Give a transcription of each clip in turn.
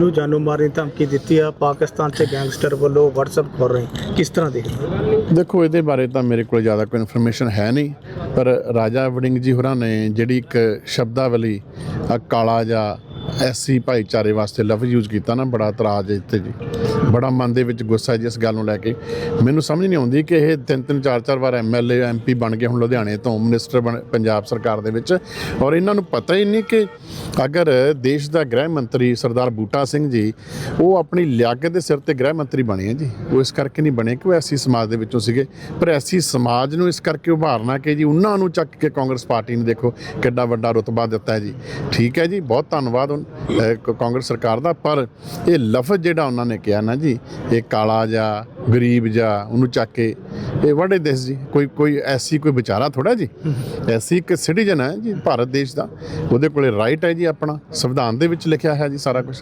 ਨੂੰ ਜਾਨੋਂ ਮਾਰਨ ਦੀ ਧਮਕੀ ਦਿੱਤੀ ਆ। ਪਾਕਿਸਤਾਨ ਤੇ ਗੈਂਗਸਟਰ ਵੱਲੋਂ WhatsApp ਕਰ ਰਹੇ। ਕਿਸ ਤਰ੍ਹਾਂ ਦੇਖਦੇ ਦੇਖੋ, ਇਹਦੇ ਬਾਰੇ ਤਾਂ ਮੇਰੇ ਕੋਲ ਜ਼ਿਆਦਾ ਕੋਈ ਇਨਫੋਰਮੇਸ਼ਨ ਹੈ ਨਹੀਂ। ਪਰ ਰਾਜਾ ਵੜਿੰਗ ਜੀ ਹੋਰਾਂ ਨੇ ਜਿਹੜੀ ਇੱਕ ਸ਼ਬਦਾਵਲੀ ਕਾਲਾ ਜਾਂ ਐਸੀ ਭਾਈਚਾਰੇ ਵਾਸਤੇ ਲਫ਼ਜ਼ ਯੂਜ਼ ਕੀਤਾ ਨਾ, ਬੜਾ ਇਤਰਾਜ਼ ਇੱਥੇ ਜੀ। ਬੜਾ ਮਨ ਦੇ ਵਿੱਚ ਗੁੱਸਾ ਜੀ ਇਸ ਗੱਲ ਨੂੰ ਲੈ ਕੇ। ਮੈਨੂੰ ਸਮਝ ਨਹੀਂ ਆਉਂਦੀ ਕਿ ਇਹ ਤਿੰਨ ਤਿੰਨ, ਚਾਰ ਚਾਰ ਵਾਰ ਐਮਐਲਏ ਐਮਪੀ ਬਣ ਗਏ ਹੁਣ ਲੁਧਿਆਣੇ ਤੋਂ ਮਿਨਿਸਟਰ ਪੰਜਾਬ ਸਰਕਾਰ ਦੇ ਵਿੱਚ। ਔਰ ਇਹਨਾਂ ਨੂੰ ਪਤਾ ਹੀ ਨਹੀਂ ਕਿ ਅਗਰ ਦੇਸ਼ ਦਾ ਗ੍ਰਹਿ ਮੰਤਰੀ ਸਰਦਾਰ ਬੂਟਾ ਸਿੰਘ ਜੀ, ਉਹ ਆਪਣੀ ਲਿਆਕਤ ਦੇ ਸਿਰ ਤੇ ਗ੍ਰਹਿ ਮੰਤਰੀ ਬਣੇ ਆ ਜੀ। ਉਹ ਇਸ ਕਰਕੇ ਨਹੀਂ ਬਣੇ ਕਿ ਉਹ ਐਸੀ ਸਮਾਜ ਦੇ ਵਿੱਚੋਂ ਸੀਗੇ। ਪਰ ਐਸੀ ਸਮਾਜ ਨੂੰ ਇਸ ਕਰਕੇ ਉਭਾਰਨਾ ਕਿ ਜੀ, ਉਹਨਾਂ ਨੂੰ ਚੱਕ ਕੇ ਕਾਂਗਰਸ ਪਾਰਟੀ ਨੇ ਦੇਖੋ ਕਿੱਡਾ ਵੱਡਾ ਰੁਤਬਾ ਦਿੱਤਾ ਹੈ ਜੀ। ਠੀਕ ਹੈ ਜੀ ਬਹੁਤ ਧੰਨਵਾਦ ਉਨ- ਕਾਂਗਰਸ ਸਰਕਾਰ ਦਾ, ਪਰ ਇਹ ਲਫ਼ਜ਼ ਜਿਹੜਾ ਉਹਨਾਂ ਨੇ ਕਿਹਾ ਨਾ ਜੀ, ਇਹ ਕਾਲਾ ਜਾਂ ਗਰੀਬ ਜਾਂ ਉਹਨੂੰ ਚੱਕ ਕੇ, ਇਹ ਵੜੇ ਦੇਸ਼ ਜੀ, ਕੋਈ ਕੋਈ ਐਸੀ ਕੋਈ ਵਿਚਾਰਾ ਥੋੜਾ ਜੀ, ਐਸੀ ਇੱਕ ਸਿਟੀਜ਼ਨ ਹੈ ਜੀ, ਭਾਰਤ ਦੇਸ਼ ਦਾ, ਉਹਦੇ ਕੋਲੇ ਰਾਈਟ ਹੈ ਜੀ ਆਪਣਾ, ਸੰਵਿਧਾਨ ਦੇ ਵਿੱਚ ਲਿਖਿਆ ਹੈ ਜੀ ਸਾਰਾ ਕੁਝ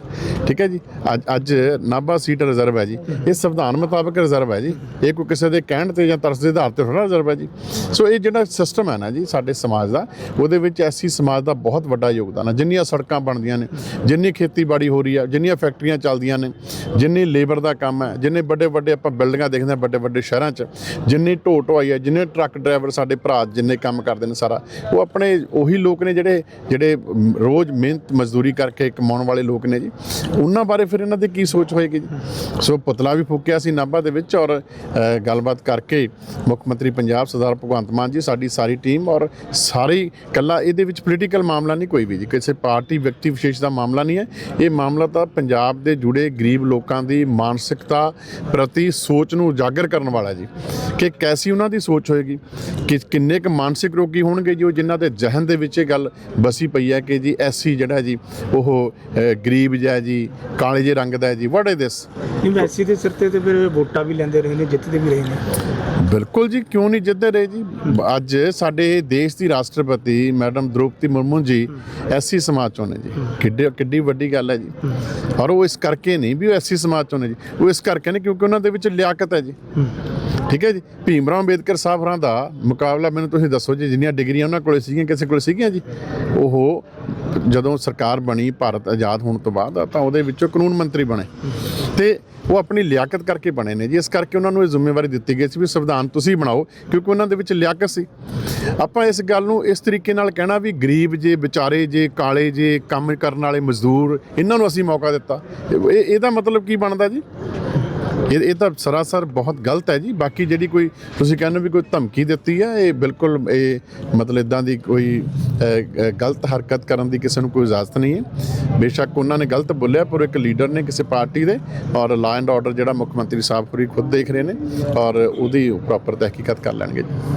ਠੀਕ ਹੈ ਜੀ? ਅੱਜ ਅੱਜ ਨਾਭਾ ਸੀਟ ਰਿਜ਼ਰਵ ਹੈ ਜੀ, ਇਹ ਸੰਵਿਧਾਨ ਮੁਤਾਬਕ ਰਿਜ਼ਰਵ ਹੈ ਜੀ, ਇਹ ਕੋਈ ਕਿਸੇ ਦੇ ਕਹਿਣ ਤੇ ਜਾਂ ਤਰਸ ਦੇ ਆਧਾਰ ਤੇ ਥੋੜਾ ਰਿਜ਼ਰਵ ਹੈ ਜੀ, ਸੋ ਇਹ ਜਿਹੜਾ ਸਿਸਟਮ ਹੈ ਨਾ ਜੀ ਸਾਡੇ ਸਮਾਜ ਦਾ, ਉਹਦੇ ਵਿੱਚ ਐਸੀ ਸਮਾਜ ਦਾ ਬਹੁਤ ਵੱਡਾ ਯੋਗਦਾਨ ਹੈ, ਜਿੰਨੀਆਂ ਸੜਕਾਂ ਬਣਦੀਆਂ ਨੇ ਜਿੰਨੀ ਖੇਤੀਬਾੜੀ ਹੋ ਰਹੀ ਆ, ਜਿੰਨੀਆਂ ਫੈਕਟਰੀਆਂ ਚੱਲਦੀਆਂ ਨੇ, ਜਿੰਨੀ ਲੇਬਰ ਦਾ ਕੰਮ ਹੈ, ਜਿੰਨੇ ਵੱਡੇ ਵੱਡੇ ਆਪਾਂ ਬਿਲਡਿੰਗਾਂ ਦੇਖਦੇ ਹਾਂ ਵੱਡੇ ਵੱਡੇ ਸ਼ਹਿਰਾਂ 'ਚ, ਜਿੰਨੀ ਢੋ ਢੋਆਈ ਹੈ, ਜਿੰਨੇ ਟਰੱਕ ਡਰਾਈਵਰ ਸਾਡੇ ਭਰਾ ਜਿੰਨੇ ਕੰਮ ਕਰਦੇ ਨੇ ਸਾਰਾ, ਉਹ ਆਪਣੇ ਉਹੀ ਲੋਕ ਨੇ ਜਿਹੜੇ ਜਿਹੜੇ ਰੋਜ਼ ਮਿਹਨਤ ਮਜ਼ਦੂਰੀ ਕਰਕੇ ਕਮਾਉਣ ਵਾਲੇ ਲੋਕ ਨੇ ਜੀ। ਉਹਨਾਂ ਬਾਰੇ ਫਿਰ ਇਹਨਾਂ ਦੀ ਕੀ ਸੋਚ ਹੋਏਗੀ ਜੀ? ਸੋ ਪੁਤਲਾ ਵੀ ਫੂਕਿਆ ਸੀ ਨਾਭਾ ਦੇ ਵਿੱਚ ਔਰ ਗੱਲਬਾਤ ਕਰਕੇ ਮੁੱਖ ਮੰਤਰੀ ਪੰਜਾਬ ਸਰਦਾਰ ਭਗਵੰਤ ਮਾਨ ਜੀ, ਸਾਡੀ ਸਾਰੀ ਟੀਮ ਔਰ ਸਾਰੀ ਕੱਲਾ ਇਹਦੇ ਵਿੱਚ ਪੋਲੀਟੀਕਲ ਮਾਮਲਾ ਨਹੀਂ ਕੋਈ ਵੀ ਜੀ, ਕਿਸੇ ਪਾਰਟੀ ਵਿਅਕਤੀ ਵਿਸ਼ੇਸ਼ ਦਾ ਮਾਮਲਾ ਨਹੀਂ ਹੈ। ਇਹ ਮਾਮਲਾ ਤਾਂ ਪੰਜਾਬ ਦੇ ਜੁੜੇ ਗਰੀਬ ਲੋਕਾਂ ਦੀ ਮਾਨਸਿਕਤਾ ਪ੍ਰਤੀ ਸੋਚ ਨੂੰ ਉਜਾਗਰ ਕਰਨ ਵਾਲਾ ਜੀ। ਕਿ ਕੈਸੀ ਉਹਨਾਂ ਦੀ ਸੋਚ ਹੋਏਗੀ? ਕਿ ਕਿੰਨੇ ਕੁ ਮਾਨਸਿਕ ਰੋਗੀ ਹੋਣਗੇ ਜੋ ਜਿਨ੍ਹਾਂ ਦੇ ਜਹਨ ਦੇ ਵਿੱਚ ਇਹ ਗੱਲ ਬਸੀ ਪਈ ਹੈ ਕਿ ਜੀ ਐਸੀ ਜਿਹੜਾ ਜੀ ਉਹ ਗਰੀਬ ਜਿਹਾ ਜੀ ਕਾਲੇ ਜਿਹੇ ਰੰਗ ਦਾ ਹੈ ਜੀ ਵਾਟ ਇਜ਼ ਦਿਸ ਮੈਸੀ ਦੇ ਸਿਰ ਤੇ ਤੇ ਫਿਰ ਵੋਟਾਂ ਵੀ ਲੈਂਦੇ ਰਹੇ ਨੇ ਜਿੱਤਦੇ ਵੀ ਰਹੇ ਨੇ। ਬਿਲਕੁਲ ਜੀ ਕਿਉਂ ਨਹੀਂ ਜਿੱਦੇ ਰਹੇ ਜੀ? ਅੱਜ ਸਾਡੇ ਦੇਸ਼ ਦੀ ਰਾਸ਼ਟਰਪਤੀ ਮੈਡਮ ਦ੍ਰੋਪਦੀ ਮੁਰਮੂ ਜੀ ਐਸੀ ਸਮਾਜ ਚੋਂ ਨੇ ਜੀ। ਕਿੱਡੀ ਕਿੱਡੀ ਵੱਡੀ ਗੱਲ ਹੈ ਜੀ। ਔਰ ਉਹ ਇਸ ਕਰਕੇ ਨਹੀਂ ਵੀ ਉਹ ਐਸੀ ਸਮਾਜ ਚੋਂ ਨੇ ਜੀ। ਉਹ ਇਸ ਕਰਕੇ ਨੇ ਕਿਉਂਕਿ ਉਹਨਾਂ ਦੇ ਵਿੱਚ ਲਿਆਕਤ ਹੈ ਜੀ। ਠੀਕ ਹੈ ਜੀ। ਭੀਮ ਰਾਓ ਅੰਬੇਦਕਰ ਸਾਹਿਬ ਹਰਾਂ ਦਾ ਮੁਕਾਬਲਾ ਮੈਨੂੰ ਤੁਸੀਂ ਦੱਸੋ ਜੀ, ਜਿੰਨੀਆਂ ਡਿਗਰੀਆਂ ਉਹਨਾਂ ਕੋਲੇ ਸੀਗੀਆਂ, ਕਿਸੇ ਕੋਲੇ ਸੀਗੀਆਂ ਜੀ? ਉਹ ਜਦੋਂ ਸਰਕਾਰ ਬਣੀ, ਭਾਰਤ ਆਜ਼ਾਦ ਹੋਣ ਤੋਂ ਬਾਅਦ, ਤਾਂ ਉਹਦੇ ਵਿੱਚੋਂ ਕਾਨੂੰਨ ਮੰਤਰੀ ਬਣੇ। ਤੇ ਉਹ ਆਪਣੀ ਲਿਆਕਤ ਕਰਕੇ ਬਣੇ ਨੇ ਜੀ। ਇਸ ਕਰਕੇ ਉਹਨਾਂ ਨੂੰ ਇਹ ਜ਼ਿੰਮੇਵਾਰੀ ਦਿੱਤੀ ਗਈ ਸੀ ਵੀ ਸੰਵਿਧਾਨ ਤੁਸੀਂ ਬਣਾਓ, ਕਿਉਂਕਿ ਉਹਨਾਂ ਦੇ ਵਿੱਚ ਲਿਆਕਤ ਸੀ। ਆਪਾਂ ਇਸ ਗੱਲ ਨੂੰ ਇਸ ਤਰੀਕੇ ਨਾਲ ਕਹਿਣਾ ਵੀ ਗਰੀਬ ਜੇ, ਵਿਚਾਰੇ ਜੇ, ਕਾਲੇ ਜੇ, ਕੰਮ ਕਰਨ ਵਾਲੇ ਮਜ਼ਦੂਰ, ਇਹਨਾਂ ਨੂੰ ਅਸੀਂ ਮੌਕਾ ਦਿੱਤਾ। ਇਹ, ਇਹਦਾ ਮਤਲਬ ਕੀ ਬਣਦਾ ਜੀ? ਇਹ ਇਹ ਤਾਂ ਸਰਾਸਰ ਬਹੁਤ ਗਲਤ ਹੈ ਜੀ। ਬਾਕੀ ਜਿਹੜੀ ਕੋਈ ਤੁਸੀਂ ਕਹਿੰਦੇ ਵੀ ਕੋਈ ਧਮਕੀ ਦਿੱਤੀ ਹੈ, ਇਹ ਬਿਲਕੁਲ ਇਹ ਮਤਲਬ ਇਦਾਂ ਦੀ ਕੋਈ ਗਲਤ ਹਰਕਤ ਕਰਨ ਦੀ ਕਿਸੇ ਨੂੰ ਕੋਈ ਇਜਾਜ਼ਤ ਨਹੀਂ ਹੈ। ਬੇਸ਼ੱਕ ਉਹਨਾਂ ਨੇ ਗਲਤ ਬੋਲਿਆ, ਪਰ ਇੱਕ ਲੀਡਰ ਨੇ ਕਿਸੇ ਪਾਰਟੀ ਦੇ ਔਰ ਲਾ ਐਂਡ ਆਰਡਰ ਜਿਹੜਾ ਮੁੱਖ ਮੰਤਰੀ ਸਾਹਿਬ ਪੂਰੀ ਖੁਦ ਦੇਖ ਰਹੇ ਨੇ ਔਰ ਉਹਦੀ ਪ੍ਰੋਪਰ ਤਹਿਕੀਕਤ ਕਰ ਲੈਣਗੇ। ਜੀ